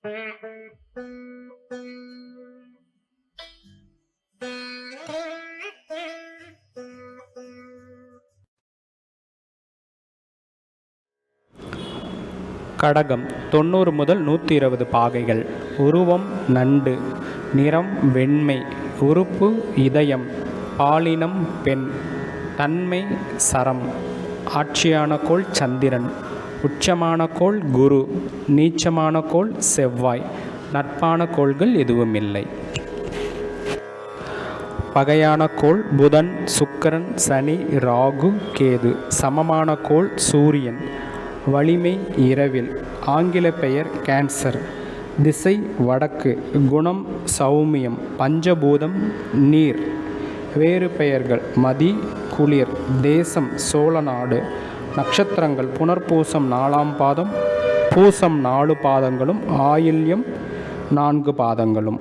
கடகம் தொண்ணூறு முதல் நூற்றி இருபது பாகைகள். உருவம் நண்டு. நிறம் வெண்மை. உறுப்பு இதயம். பாலினம் பெண். தன்மை சரம். ஆட்சியான கோள் சந்திரன். உச்சமான கோள் குரு நீச்சமான கோள் செவ்வாய். நட்பான கோள்கள் எதுவுமில்லை. பகையான கோள் புதன் சுக்கரன் சனி ராகு கேது. சமமான கோள் சூரியன். வலிமை இரவில். ஆங்கில பெயர் கேன்சர். திசை வடக்கு. குணம் சௌமியம். பஞ்சபூதம் நீர். வேறு பெயர்கள். மதி குளிர். தேசம் சோழநாடு நட்சத்திரங்கள் புனர்பூசம் நாலாம் பாதம் பூசம் நாலு பாதங்களும் ஆயில்யம் நான்கு பாதங்களும்.